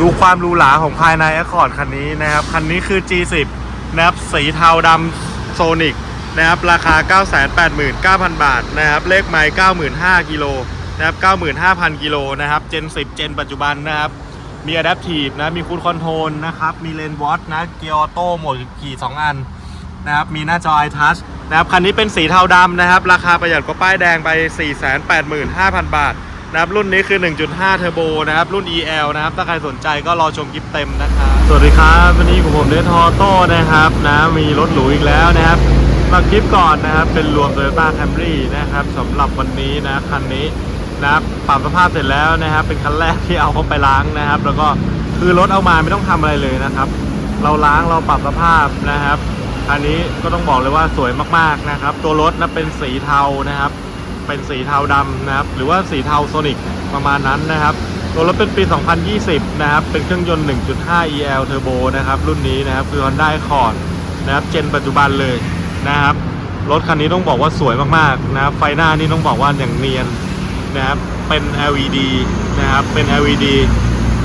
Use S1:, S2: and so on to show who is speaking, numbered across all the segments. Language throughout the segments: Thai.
S1: ดูความหรูหราของภายใน Accord คันนี้นะครับ คันนี้คือ G10 นะครับ สีเทาดำโซนิกนะครับ ราคา 989,000 บาทนะครับ เลขไมล์95,000กิโลนะครับ 95,000 กิโลนะครับ Gen 10 Gen ปัจจุบันนะครับ มี Adaptive นะ มี Cruise Control นะครับ มี Lane Watch นะ เกียร์ออโต้โหมดขี่ 2 อันนะครับ มีหน้าจอ iTouch นะครับ คันนี้เป็นสีเทาดำนะครับ ราคาประหยัดกว่าป้ายแดงไป 485,000 บาท นะครับรุ่นนี้คือ 1.5 เทอร์โบนะครับรุ่น EL นะครับถ้าใครสนใจก็รอชมคลิปเต็มนะครับสวัสดีครับวันนี้กับผมเดทอโต้นะครับนะมีรถหรูอีกแล้วนะครับมาคลิปก่อนนะครับเป็นรวม Toyota Camry นะครับสำหรับวันนี้นะคันนี้นะครับปรับสภาพเสร็จแล้วนะครับ เป็นคันแรกที่เอาเข้าไปล้างนะครับ แล้วก็คือรถเอามาไม่ต้องทำอะไรเลยนะครับ เราล้างเราปรับสภาพนะครับ อันนี้ก็ต้องบอกเลยว่าสวยมากๆนะครับ ตัวรถนะเป็นสีเทานะครับ เป็นสีเทาดำนะครับ หรือว่าสีเทาโซนิกประมาณนั้นนะครับ ตัวรถเป็นปี 2020 นะครับ เป็นเครื่องยนต์ 1.5 EL Turbo นะครับ รุ่นนี้นะครับ คือ Honda Accord นะครับ เจนปัจจุบันเลยนะครับ รถคันนี้ต้องบอกว่าสวยมากๆนะครับ ไฟหน้านี่ต้องบอกว่าอย่างเนียนนะครับ เป็น LED นะครับ เป็น LED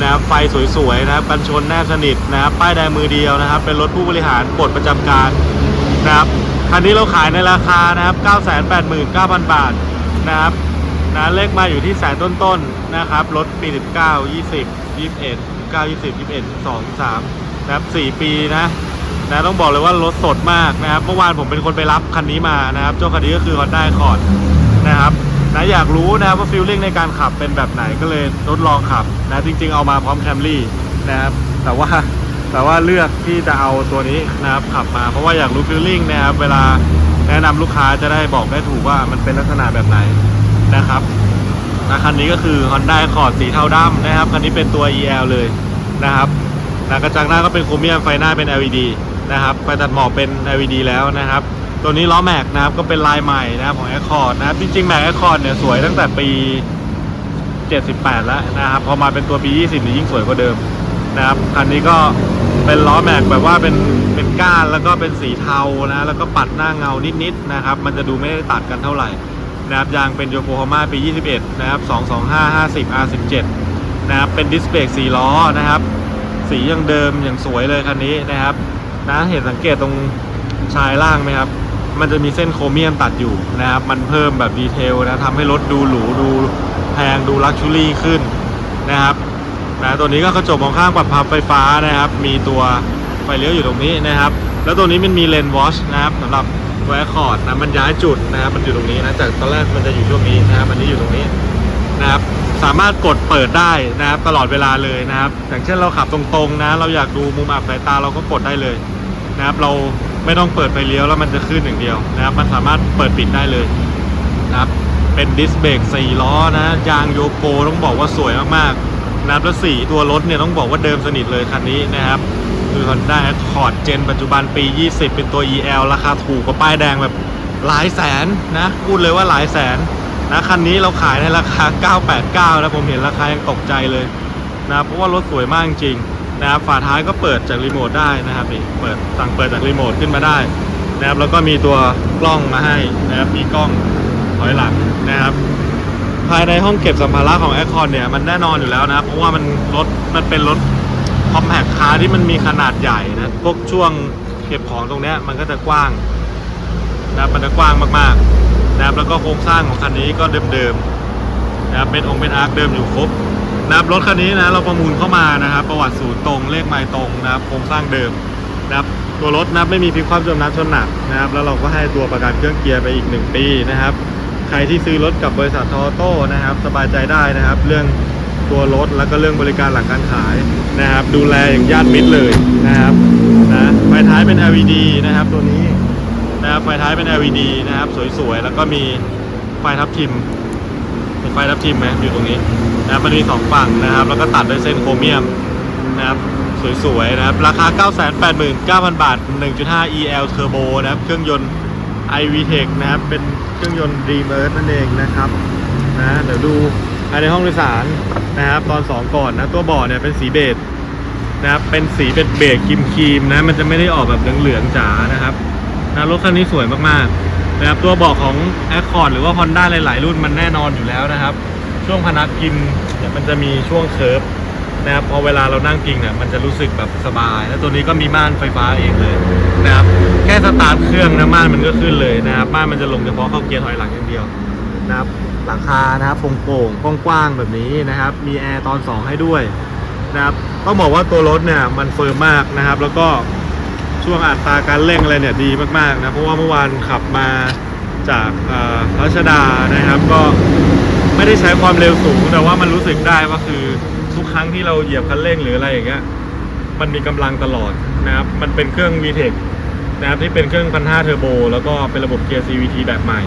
S1: นะครับไฟสวยๆนะครับกันชนแนบสนิทนะครับป้ายแดงมือเดียวนะครับ เป็นรถผู้บริหารปลดประจำการนะครับคันนี้เราขายในราคานะครับ 989,000 บาท นะครับนะเลขมาอยู่ที่แสนต้นๆนะครับรถปี 19 20 21 19 20 21 2 3นะครับ4ปีนะนะต้องบอกเลยว่ารถสดมากนะครับเมื่อวานผมเป็นคนไปรับคันนี้มานะครับเจ้าคันนี้ก็คือ Honda Accord นะครับนะอยากรู้นะครับว่าฟีลลิ่งในการขับเป็นแบบไหนก็เลยทดลองขับนะจริงๆเอามาพร้อม Camry นะครับแต่ว่าแต่ว่าเลือกที่จะเอาตัวนี้นะครับขับมาเพราะว่าอยากรู้ฟีลลิ่งนะครับเวลา แนะนำลูกค้าจะได้บอกได้ถูกว่ามันเป็นลักษณะแบบไหนนะครับนะคันนี้ก็คือ Honda Accord สีเทาดำนะครับ คันนี้เป็นตัว EL เลยนะครับนะกระจังหน้าก็เป็นโครเมียมไฟหน้าเป็น LED นะครับไฟตัดหมอกเป็น LED แล้วนะครับ ตัวนี้ล้อแม็กนะครับก็เป็นลายใหม่นะครับของ Accord นะครับจริงๆแม็ก Accord เนี่ยสวยตั้งแต่ปี 78 แล้วนะครับพอมาเป็นตัวปี 20นี่ยิ่งสวยกว่าเดิมนะครับคันนี้ก็เป็นล้อแม็กแบบว่าเป็น ก้านแล้วก็เป็นสีเทานะแล้วก็ปัดหน้าเงานิดๆนะครับ มันจะดูไม่ได้ตัดกันเท่าไหร่นะครับยางเป็นโยโกฮาม่าปี 21 นะครับ 225 50 R17 นะครับเป็นดิสเบรก4ล้อนะครับ สียังเดิมอย่างสวยเลยคันนี้นะครับนะเห็นสังเกตตรงชายล่างไหมครับ มันจะมีเส้นโครเมียมตัดอยู่นะครับ มันเพิ่มแบบดีเทลนะทำให้รถดูหรูดูแพงดูลักชัวรี่ขึ้นนะครับนะตัวนี้ก็กระจกมองข้างปรับพับไฟฟ้านะครับ มีตัว ไฟเลี้ยวอยู่ตรงนี้นะครับ แล้วตัวนี้มันมีเลนวอชนะครับสำหรับตัวแอคอร์ดนะมันย้ายจุดนะครับมันอยู่ตรงนี้นะจากตอนแรกมันจะอยู่ช่วงนี้นะครับอันนี้อยู่ตรงนี้นะครับสามารถกดเปิดได้นะครับตลอดเวลาเลยนะครับอย่างเช่นเราขับตรงๆนะ เราอยากดูมุมอับสายตาเราก็กดได้เลยนะครับ เราไม่ต้องเปิดไฟเลี้ยวแล้วมันจะขึ้นอย่างเดียวนะครับ มันสามารถเปิดปิดได้เลยนะครับเป็นดิสเบรก4ล้อนะยางโยโกต้องบอกว่าสวยมากๆนะครับแล้วสีตัวรถเนี่ยต้องบอกว่าเดิมสนิทเลยคันนี้นะครับ คือ Honda Accord Gen ปัจจุบันปี 20 เป็นตัว EL ราคาถูกกว่าป้ายแดงแบบหลายแสนนะ พูดเลยว่าหลายแสนนะคันนี้เราขายในราคา 989 นะผมเห็นราคายังตกใจเลยนะเพราะว่ารถสวยมากจริงนะครับฝาท้ายก็เปิดจากรีโมทได้นะครับนี่เปิดสั่งเปิดจากรีโมทขึ้นมาได้นะครับแล้วก็มีตัวกล้องมาให้นะครับมีกล้องถอยหลังนะครับ ภายในห้องเก็บสัมภาระของ a อ c o n เนี่ยมันแน่นอนอยู่แล้วนะครับเพราะว่ามันรถมันเป็นรถ คอมแพคคาร์ที่มันมีขนาดใหญ่นะ พวกช่วงเก็บของตรงเนี้ยมันก็จะกว้างนะมันจะกว้างมากๆนะแล้วก็โครงสร้างของคันนี้ก็เดิมๆนะเป็นองค์เป็นอาร์คเดิมอยู่ครบนะครับรถคันนี้นะเราประมูลเข้ามานะครับ ประวัติศูนย์ตรงเลขไมล์ตรงนะครับโครงสร้างเดิมนะครับตัวรถนะไม่มีพิคว่ำจมน้ำชนหนักนะครับ แล้วเราก็ให้ตัวประกันเครื่องเกียร์ไปอีกหนึ่งปีนะครับ ใครที่ซื้อรถกับบริษัททอโต้นะครับ สบายใจได้นะครับ เรื่อง ตัวรถแล้วก็เรื่องบริการหลังการขายนะครับ ดูแลอย่างญาติมิตรเลยนะครับนะไฟท้ายเป็น LED นะครับตัวนี้นะครับไฟท้ายเป็น LED นะครับ สวยๆ แล้วก็มีไฟทับทิมไฟทับทิมไหมอยู่ตรงนี้นะมันมีสองฝั่งนะครับ แล้วก็ตัดด้วยเส้นโครเมียมนะครับสวยๆนะครับ ราคา 989,000 บาท 1.5 EL Turbo นะครับ เครื่องยนต์ iVTEC นะครับ เป็นเครื่องยนต์ d r e a m e r นั่นเองนะครับนะเดี๋ยวดู ภายในห้องโดยสารนะครับตอน 2 ก่อนนะตัวเบาะเนี่ยเป็นสีเบจนะครับเป็นสีเป็นเบจครีมครีมนะมันจะไม่ได้ออกแบบเหลืองๆจ๋านะครับนะรถคันนี้สวยมากๆนะครับตัวเบาะของ Accord หรือว่า Honda หลาย ๆ รุ่นมันแน่นอนอยู่แล้วนะครับ ช่วงพนักพิมเนี่ยมันจะมีช่วงเคิร์ฟนะครับพอเวลาเรานั่งกินเนี่ยมันจะรู้สึกแบบสบาย แล้วตัวนี้ก็มีม่านไฟฟ้าเองเลยนะครับแค่สตาร์ทเครื่องนะม่านมันก็ขึ้นเลยนะครับม่านมันจะลงเฉพาะเข้าเกียร์ถอยหลังอย่างเดียวนะครับ หลังคานะครับโปร่งๆกว้างๆแบบนี้นะครับ มีแอร์ตอน 2 ให้ด้วยนะครับต้องบอกว่าตัวรถเนี่ยมันเฟิร์มมากนะครับ แล้วก็ช่วงอัตราการเร่งอะไรเนี่ยดีมากๆนะเพราะว่าเมื่อวานขับมาจากอ่อรัชดานะครับ ก็ไม่ได้ใช้ความเร็วสูง แต่ว่ามันรู้สึกได้ว่าคือทุกครั้งที่เราเหยียบคันเร่งหรืออะไรอย่างเงี้ยมันมีกำลังตลอดนะครับ มันเป็นเครื่อง VTEC นะครับที่เป็นเครื่องพันห้าเทอร์โบแล้วก็เป็นระบบเกียร์ CVT แบบใหม่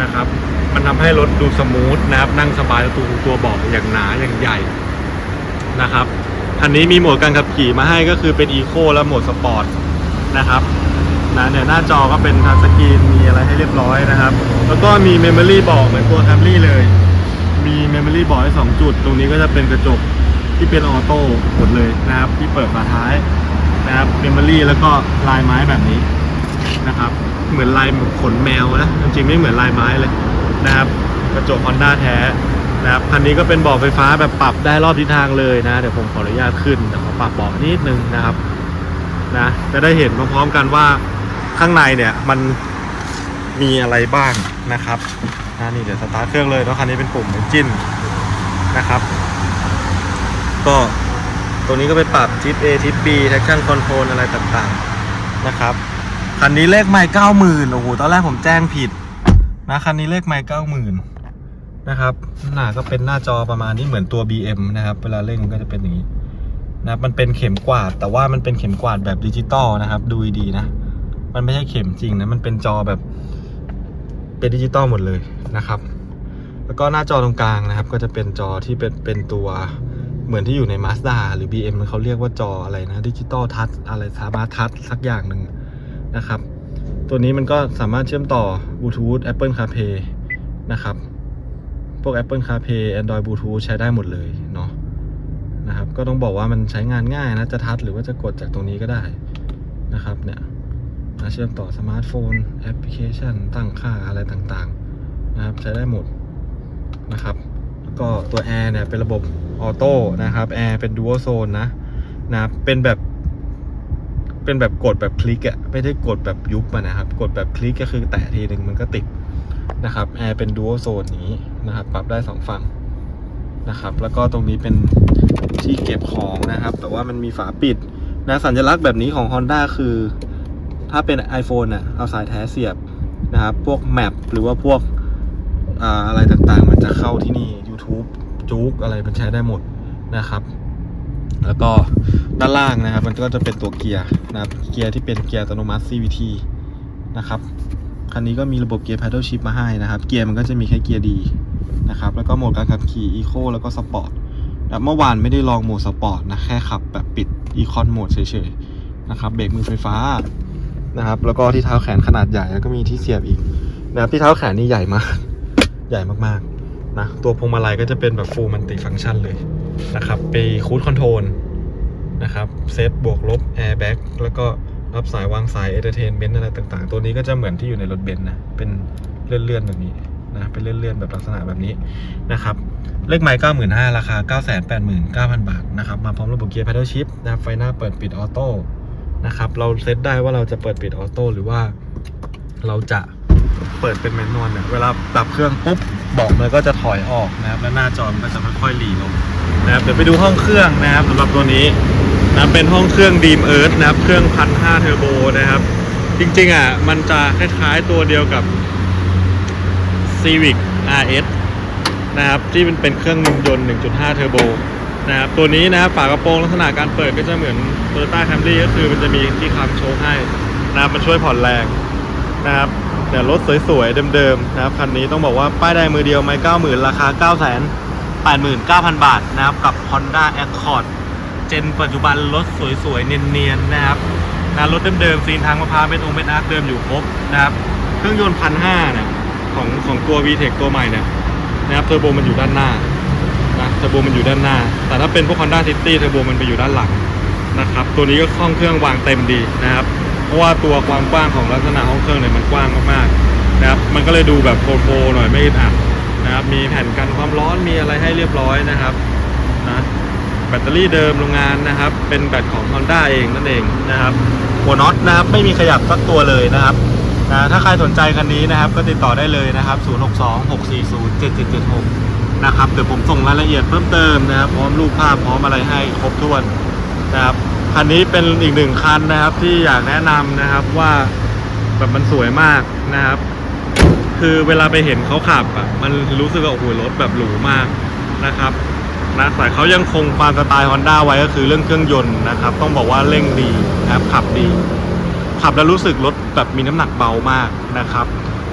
S1: นะครับ มันทำให้รถดูสมูทนะครับ นั่งสบายแล้วตัวตัวเบาะอย่างหนาอย่างใหญ่นะครับคันนี้มีโหมดการขับขี่มาให้ก็คือเป็น Eco และโหมดสปอร์ตนะครับนะเนี่ยหน้าจอก็เป็นทัชสกรีนมีอะไรให้เรียบร้อยนะครับ แล้วก็มี Memory บอกเหมือนตัว Camry เลย มี Memory บอกให้สองจุด ตรงนี้ก็จะเป็นกระจกที่เป็นออโต้หมดเลยนะครับ ที่เปิดฝาท้ายนะครับ Memory แล้วก็ลายไม้แบบนี้ นะครับ เหมือนลายขนแมวนะ จริงๆไม่เหมือนลายไม้เลยนะครับ กระจก Honda แท้นะครับคันนี้ก็เป็นเบาะไฟฟ้าแบบปรับได้รอบทิศทางเลยนะ เดี๋ยวผมขออนุญาตขึ้นเดี๋ยวขอปรับเบาะนิดนึงนะครับนะจะได้เห็นพร้อมๆกันว่าข้างในเนี่ยมันมีอะไรบ้างนะครับนะนี่เดี๋ยวสตาร์ทเครื่องเลยแล้วคันนี้เป็นปุ่ม engine นะครับ ก็ตัวนี้ก็ไปปรับทิป A ทิป B traction control อะไรต่างๆนะครับ คันนี้เลขไมล์เก้าหมื่นโอ้โหตอนแรกผมแจ้งผิดนะคันนี้เลขไมล์เก้าหมื่นนะครับหน้าก็เป็นหน้าจอประมาณนี้เหมือนตัว BM นะครับ เวลาเร่งมันก็จะเป็นอย่างนี้นะมันเป็นเข็มกวาด แต่ว่ามันเป็นเข็มกวาดแบบดิจิตอลนะครับ ดูดีนะ มันไม่ใช่เข็มจริงนะ มันเป็นจอแบบเป็นดิจิตอลหมดเลยนะครับ แล้วก็หน้าจอตรงกลางนะครับ ก็จะเป็นจอที่เป็นเป็นตัวเหมือนที่อยู่ใน Mazda หรือ BM เขาเรียกว่าจออะไรนะดิจิตอลทัชอะไรสามารถทัชสักอย่างหนึ่ง นะครับ ตัวนี้มันก็สามารถเชื่อมต่อ Bluetooth Apple CarPlay นะครับ พวก Apple CarPlay Android Bluetooth ใช้ได้หมดเลยเนาะนะครับ ก็ต้องบอกว่ามันใช้งานง่ายนะ จะทัชหรือว่าจะกดจากตรงนี้ก็ได้นะครับเนี่ยเชื่อมต่อสมาร์ทโฟนแอปพลิเคชัน ตั้งค่าอะไรต่างๆนะครับ ใช้ได้หมดนะครับแล้วก็ตัวแอร์เนี่ยเป็นระบบออโต้นะครับแอร์เป็นดู a l โซนนะนะเป็นแบบ เป็นแบบกดแบบคลิกอะไม่ได้กดแบบยุบอะนะครับ กดแบบคลิกก็คือแตะทีหนึ่งมันก็ติดนะครับแอร์เป็นดู a l โซนนี้นะครับ ปรับได้สองฝั่งนะครับ แล้วก็ตรงนี้เป็นที่เก็บของนะครับ แต่ว่ามันมีฝาปิดนะสัญลักษณ์แบบนี้ของ Honda คือ ถ้าเป็น iPhone น่ะเอาสายแท้เสียบนะครับ พวกแมปหรือว่าพวกอ่าอะไรต่างๆ มันจะเข้าที่นี่ YouTube จุกอะไรมันใช้ได้หมดนะครับ แล้วก็ด้านล่างนะครับ มันก็จะเป็นตัวเกียร์นะครับเกียร์ที่เป็นเกียร์อัตโนมัติ CVT นะครับคันนี้ก็มีระบบเกียร์ paddle shift มาให้นะครับ เกียร์มันก็จะมีแค่เกียร์ดีนะครับ แล้วก็โหมดการขับขี่ Eco แล้วก็สปอร์ตแต่เมื่อวานไม่ได้ลองโหมดสปอร์ตนะ แค่ขับแบบปิด Econ โหมดเฉยๆนะครับ เบรกมือไฟฟ้านะครับ แล้วก็ที่เท้าแขนขนาดใหญ่แล้วก็มีที่เสียบอีกนะครับที่เท้าแขนนี่ใหญ่มาก ใหญ่มากๆนะ ตัวพวงมาลัยก็จะเป็นแบบ full multi function เลย นะครับ ไปคูดคอนโทรลนะครับ เซตบวกลบ airbag แล้วก็รับสายวางสาย entertainment อะไรต่างๆ ตัวนี้ก็จะเหมือนที่อยู่ในรถเบนซ์นะ เป็นเลื่อนๆแบบนี้นะ เป็นเลื่อนๆแบบลักษณะแบบนี้นะครับ เลขไมล์เก้าหมื่นห้าราคาเก้าแสนแปดหมื่นเก้าพันบาทนะครับ มาพร้อมระบบเกียร์ paddle shift นะครับไฟหน้าเปิดปิดออโต้นะครับ เราเซตได้ว่าเราจะเปิดปิดออโต้หรือว่าเราจะเปิดเป็นแมนนวลเนี่ย เวลาดับเครื่องปุ๊บ บอกมันก็จะถอยออกนะครับ แล้วหน้าจอมันก็จะค่อยๆหลีลงนะครับเดี๋ยวไปดูห้องเครื่องนะครับสำหรับตัวนี้นะเป็นห้องเครื่อง Dream Earth นะครับ เครื่องพันห้าเทอร์โบนะครับ จริงๆอะมันจะคล้ายๆตัวเดียวกับ Civic RS นะครับที่มันเป็นเครื่องยนต์ 1.5 เทอร์โบนะครับตัวนี้นะครับฝากระโปรงลักษณะการเปิดก็จะเหมือน Toyota Camry ก็คือมันจะมีที่ค้ำโชว์ให้นะครับมันช่วยผ่อนแรงนะครับ เนี่ยรถสวยๆเดิมๆนะครับคันนี้ต้องบอกว่าป้ายแดงมือเดียวไม่เก้าหมื่นราคา9 8 9 0 0 0บาทนะครับกับ Honda Accord เจนปัจจุบันรถสวยๆเนียนๆนะครับนะรถเดิมๆซีนทางมะพร้าวเป็นองค์เป็นอาร์คเดิมอยู่ครบนะครับเครื่องยนต์พันห้าเนี่ยของของตัว VTEC ตัวใหม่เนี่ยนะครับเทอร์โบมันอยู่ด้านหน้านะเทอร์โบมันอยู่ด้านหน้า แต่ถ้าเป็นพวก Honda City เทอร์โบมันไปอยู่ด้านหลังนะครับตัวนี้ก็ห้องเครื่องวางเต็มดีนะครับ ราะว่าตัวความกว้างของลักษณะห้องเครื่องเนี่ยมันกว้างมากๆนะครับมันก็เลยดูแบบโฟลๆหน่อยไม่อึดอัดนะครับมีแผ่นกันความร้อนมีอะไรให้เรียบร้อยนะครับนะแบตเตอรี่เดิมโรงงานนะครับ เป็นแบตของ Honda เองนั่นเองนะครับหัวน็อตนะครับไม่มีขยับสักตัวเลยนะครับนะถ้าใครสนใจคันนี้นะครับ ก็ติดต่อได้เลยนะครับ 0626407776 นะครับ เดี๋ยวผมส่งรายละเอียดเพิ่มเติมนะครับ พร้อมรูปภาพพร้อมอะไรให้ครบถ้วนน คันนี้เป็นอีกหนึ่งคันนะครับที่อยากแนะนำนะครับว่าแบบมันสวยมากนะครับ คือเวลาไปเห็นเขาขับอะมันรู้สึกว่าโอ้โหรถแบบหรูมากนะครับนะแต่เขายังคงความสไตล์ Honda ไว้ก็คือเรื่องเครื่องยนต์นะครับ ต้องบอกว่าเร่งดีนะครับขับดี ขับแล้วรู้สึกรถแบบมีน้ำหนักเบามากนะครับ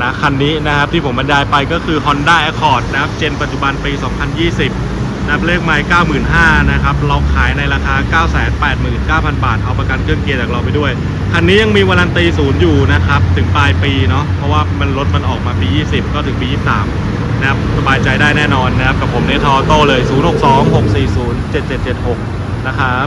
S1: นะคันนี้นะครับที่ผมบรรยายไปก็คือ Honda Accord นะครับเจนปัจจุบันปี 2020 รับเลขไมล์95,000นะครับ เราขายในราคา 989,000 บาท เอาประกันเครื่องเกียร์จากเราไปด้วย คันนี้ยังมีวารันตีศูนย์อยู่นะครับ ถึงปลายปีเนาะ เพราะว่ามันรถมันออกมาปี 20 ก็ถึงปี 23 นะครับ สบายใจได้แน่นอนนะครับ กับผมเนทอโต้เลย 0626407776 นะครับ